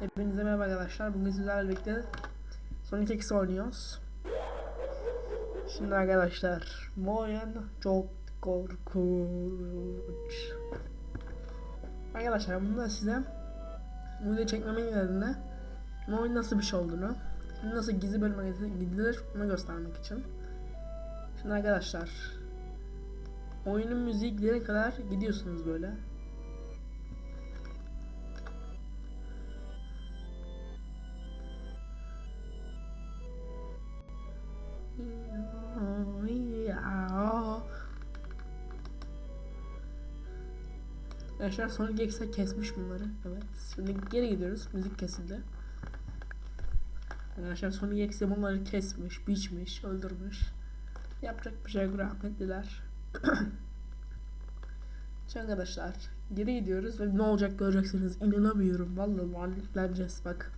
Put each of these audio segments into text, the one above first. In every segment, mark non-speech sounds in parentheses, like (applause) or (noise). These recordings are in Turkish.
Hepinize merhaba arkadaşlar. Bugün sizlerle birlikte Sonic X oynuyoruz. Şimdi arkadaşlar bu oyun çok korkunç. Arkadaşlar bunu da size bu videoyu çekmemin nedeni bu oyun nasıl bir şey olduğunu nasıl gizli bölüme gidilir bunu göstermek için. Şimdi arkadaşlar oyunun müziği gidene kadar gidiyorsunuz böyle. Arkadaşlar Sonic X'e kesmiş bunları. Evet. Şimdi geri gidiyoruz. Müzik kesildi. Arkadaşlar Sonic X'e bunları kesmiş, biçmiş, öldürmüş. Yapacak bir şey yok rahmetliler. (clears throat) Şimdi arkadaşlar geri gidiyoruz ve ne olacak göreceksiniz. İnanamıyorum. Vallahi lanetleneceğiz bak.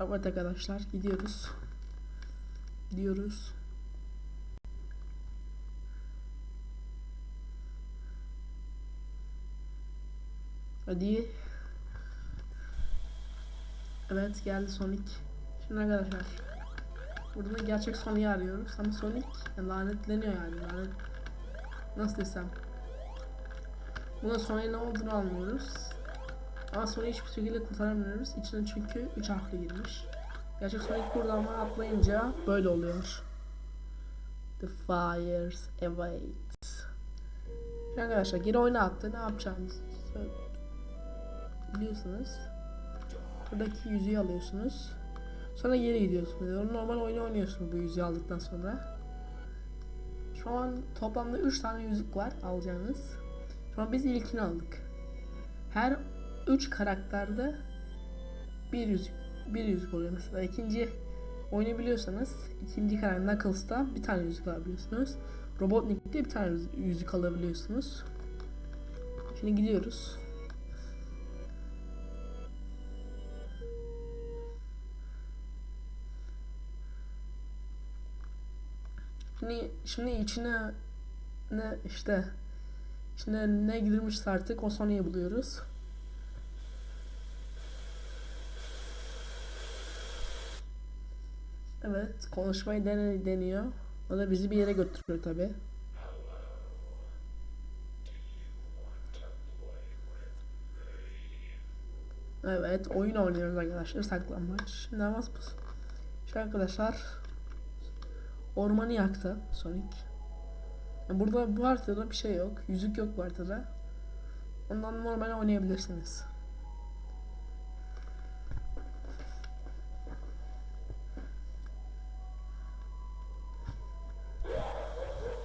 Evet arkadaşlar gidiyoruz. Gidiyoruz. Hadi. Evet geldi Sonic. Şimdi arkadaşlar. Burada gerçek Sonic'i arıyoruz. Ama Sonic yani lanetleniyor yani. Lanet... Nasıl desem. Buna Sonic'in ne olduğunu anlıyoruz. Ama Sonic'i hiçbir şekilde kurtaramıyoruz. İçine çünkü 3 harfli girmiş. Gerçek Sonic buradan atlayınca böyle oluyor. The fires await. Arkadaşlar geri oyuna attı. Ne yapacağımızı biliyorsunuz. Buradaki yüzüğü alıyorsunuz. Sonra geri gidiyorsunuz. Normal oyunu oynuyorsunuz bu yüzüğü aldıktan sonra. Şu an toplamda 3 tane yüzük var alacağınız. An biz ilkini aldık. Her 3 karakterde bir yüzük bir yüzük oluyor mesela. ikinci oyunu biliyorsanız ikinci karakter Knuckles'ta bir tane yüzük alabiliyorsunuz. Robotnik'te bir tane yüzük alabiliyorsunuz. Şimdi gidiyoruz. Şimdi, şimdi içine ne işte içine ne girmişse artık o Sony'yi buluyoruz. Evet konuşmayı dene, deniyor. O da bizi bir yere götürüyor tabi. Evet oyun oynuyoruz arkadaşlar saklanmaç. Şimdi ama arkadaşlar Ormanı yaktı Sonic. Yani burada bu haritada bir şey yok. Yüzük yok bu haritada. Ondan normal oynayabilirsiniz.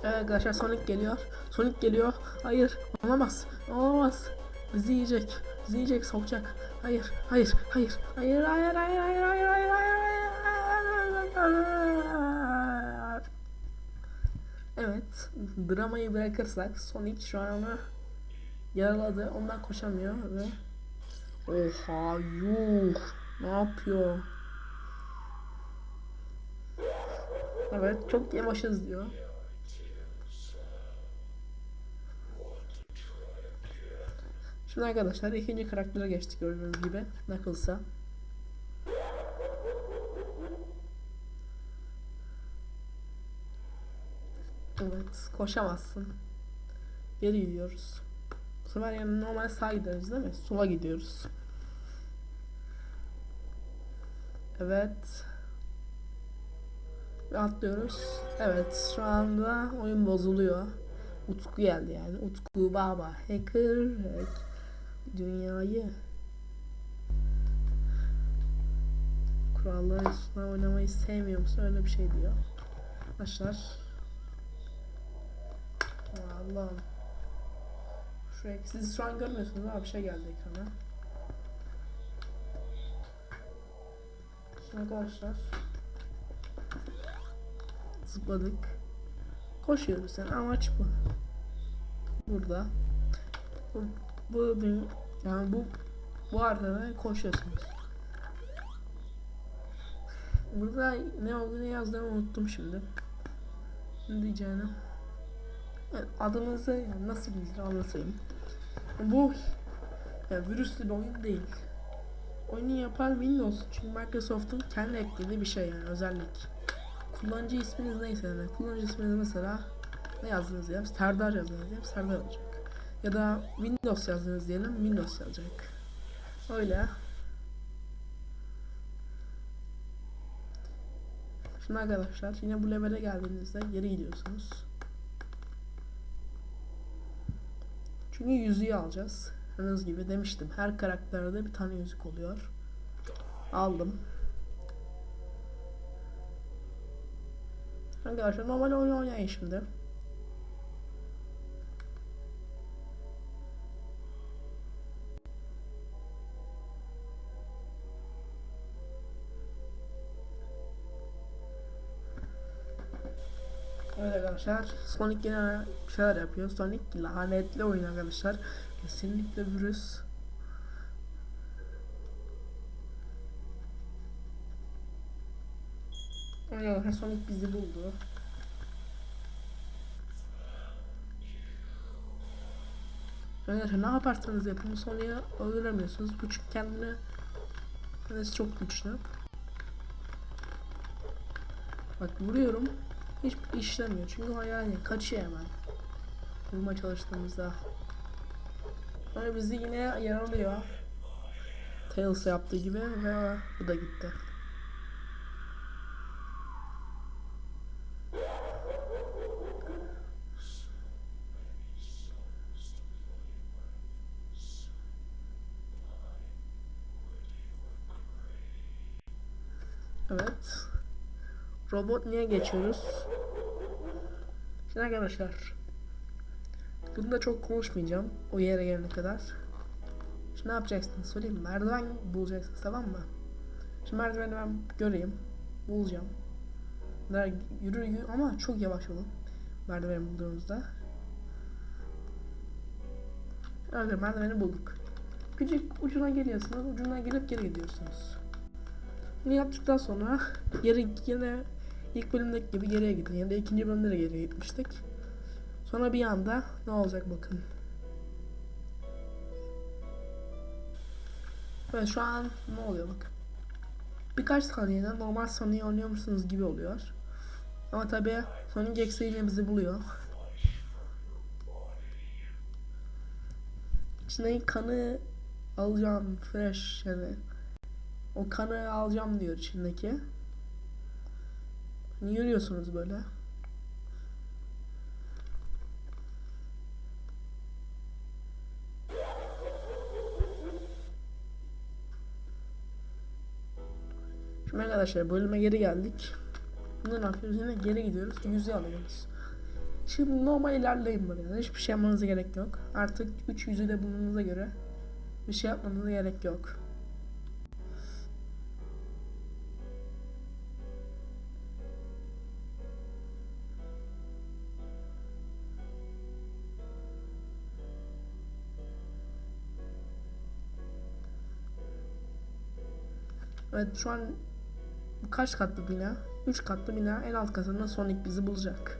Evet arkadaşlar Sonic geliyor. Sonic geliyor. Hayır olamaz. Olamaz. Bizi yiyecek. Bizi yiyecek sokacak. Hayır hayır hayır hayır hayır hayır hayır hayır hayır hayır hayır Evet, dramayı bırakırsak Sonic şu an onu yaraladı. Ondan koşamıyor ve Oha yuh ne yapıyor? Evet çok yavaşız diyor. Şimdi arkadaşlar ikinci karaktere geçtik gördüğünüz gibi. Knuckles'a. Evet, koşamazsın. Geri gidiyoruz. Bu sefer yani normal sağ gideriz değil mi? Sola gidiyoruz. Evet. Ve atlıyoruz. Evet, şu anda oyun bozuluyor. Utku geldi yani. Utku baba. Hacker. Hack. Dünyayı. Kurallar üstüne oynamayı sevmiyor musun? Öyle bir şey diyor. Arkadaşlar Allah'ım. Şu siz şu an görmüyorsunuz ama bir şey geldi ekrana. Şimdi arkadaşlar zıpladık. Koşuyoruz yani amaç bu. Burada bu, bu yani bu bu arada koşuyorsunuz. Burada ne olduğunu yazdığımı unuttum şimdi. Ne diyeceğini. Adınızı nasıl bilir anlatayım. Bu yani virüslü bir oyun değil. oyunu yapan Windows. Çünkü Microsoft'un kendi eklediği bir şey yani özellik. Kullanıcı isminiz neyse yani. Kullanıcı isminiz mesela ne yazdınız diyelim. Serdar yazdınız diyelim. Serdar olacak. Ya da Windows yazdınız diyelim. Windows yazacak. Öyle. Şimdi arkadaşlar yine bu levele geldiğinizde geri gidiyorsunuz. Çünkü yüzüğü alacağız. Henüz gibi demiştim. Her karakterde bir tane yüzük oluyor. Aldım. Arkadaşlar normal oyun oynayın şimdi. Arkadaşlar Sonic yine bir şeyler yapıyor. Sonic lanetli oyun arkadaşlar. Kesinlikle virüs. Arkadaşlar Sonic bizi buldu. Arkadaşlar ne yaparsanız yapın Sonic'i öldüremiyorsunuz. Bu çünkü kendine kendisi çok güçlü. Bak vuruyorum. Hiç işlemiyor çünkü o yani kaçıyor hemen. Vurma çalıştığımızda. Sonra bizi yine yaralıyor. Tails yaptığı gibi ve bu da gitti. Evet. Robot niye geçiyoruz? Şimdi arkadaşlar. Bunda çok konuşmayacağım. O yere gelene kadar. Şimdi ne yapacaksın? Söyleyeyim. Merdiven bulacaksın tamam mı? Şimdi merdiveni ben göreyim. Bulacağım. Bunlar yürü, yürü ama çok yavaş olun. Merdiveni bulduğunuzda. Evet merdiveni bulduk. Küçük ucuna geliyorsunuz. Ucundan gelip geri gidiyorsunuz. Bunu yaptıktan sonra geri yine ilk bölümdeki gibi geriye gidin. Ya da ikinci bölümde de geriye gitmiştik. Sonra bir anda ne olacak bakın. Evet şu an ne oluyor bak. Birkaç saniyede normal Sony'yi oynuyormuşsunuz gibi oluyor. Ama tabi Sonic yine bizi buluyor. İçindeki kanı alacağım fresh yani. O kanı alacağım diyor içindeki. Niye yürüyorsunuz böyle? Şimdi arkadaşlar bölüme geri geldik. Ne yapıyoruz? Yine geri gidiyoruz. Yüzüğü alıyoruz. Şimdi normal ilerleyin böyle. Hiçbir şey yapmanıza gerek yok. Artık 3 yüzüğü de bulduğunuza göre bir şey yapmanıza gerek yok. Evet şu an kaç katlı bina? 3 katlı bina en alt katında Sonic bizi bulacak.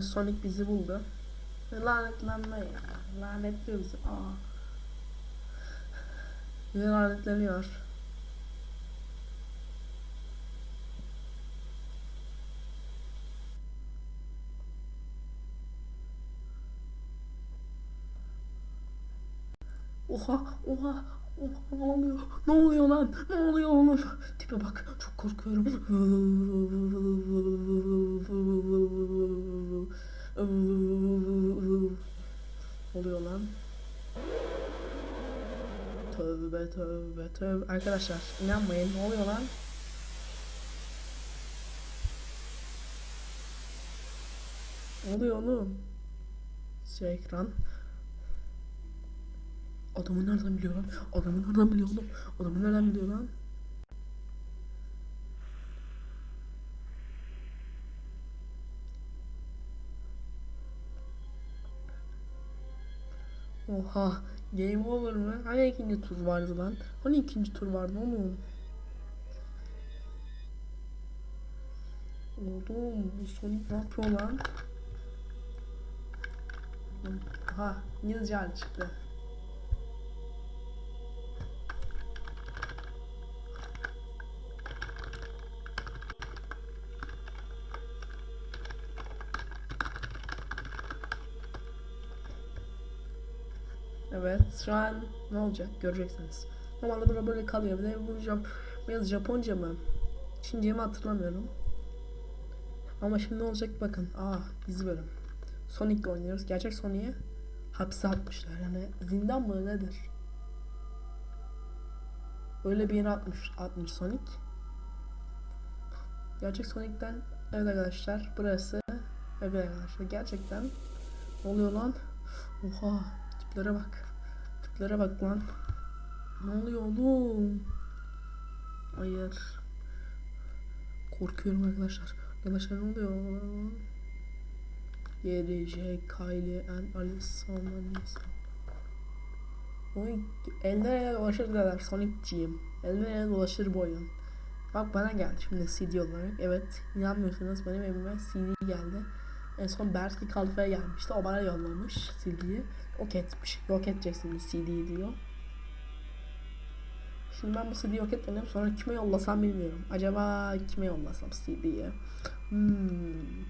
Sonic bizi buldu. Lanetlenme ya. Lanetliyor bizi. Aa. Bizi lanetleniyor. Oha, oha, oha, ne oluyor? Ne oluyor lan? Ne oluyor oğlum? Tipe bak, çok korkuyorum. Oluyor lan? Tövbe tövbe tövbe. Arkadaşlar inanmayın ne oluyor lan? Ne oluyor oğlum? Şey ekran. Adamı nereden biliyor lan? Adamı nereden biliyor oğlum? Adamı nereden biliyor lan? Oha. Game over mı? Hani ikinci tur vardı lan? Hani ikinci tur vardı oğlum? Oğlum bu Sonic ne yapıyor lan? Aha İngilizce çıktı. Evet şu an ne olacak göreceksiniz. Normalde burada böyle kalıyor. Bir de bu Jap biraz Japonca mı? Çince mi hatırlamıyorum. Ama şimdi ne olacak bakın. Aa dizi bölüm. Sonic'le oynuyoruz. Gerçek Sonic'i hapse atmışlar. Yani zindan mı nedir? Öyle bir yere atmış, atmış Sonic. Gerçek Sonic'ten evet arkadaşlar burası evet arkadaşlar gerçekten oluyor lan? Oha tiplere bak. Tiplere bak lan. Ne oluyor oğlum? Hayır. Korkuyorum arkadaşlar. Arkadaşlar ne oluyor? Yeri, J, Kylie, and Alice, Salman. Oy, elde dolaşır derler Sonic'ciyim. Elde dolaşır bu oyun. Bak bana geldi şimdi CD olarak. Evet inanmıyorsanız benim evime CD geldi. En son Berski Kalfa'ya gelmişti. O bana yollamış CD'yi. Yok etmiş. Yok edeceksiniz CD'yi diyor. Şimdi ben bu CD'yi yok etmedim. Sonra kime yollasam bilmiyorum. Acaba kime yollasam CD'yi? Hmm.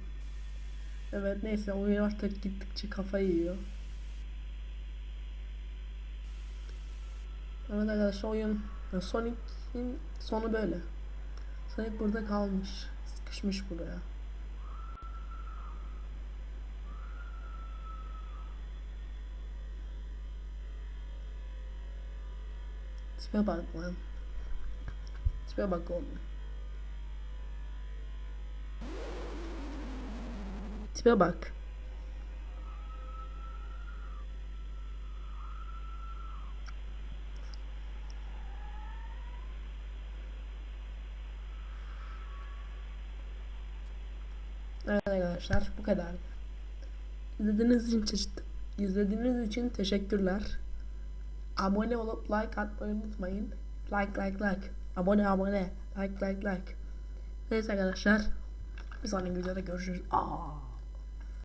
Evet neyse oyun artık gittikçe kafayı yiyor. Evet arkadaşlar oyun Sonic'in sonu böyle. Sonic burada kalmış. Sıkışmış buraya. Tipe bak lan. Tipe bak bak. Evet arkadaşlar bu kadar. İzlediğiniz için izlediğiniz için teşekkürler. Abone olup like atmayı unutmayın. Like like like. Abone abone. Like like like. Neyse arkadaşlar. Bir sonraki videoda görüşürüz. Aa.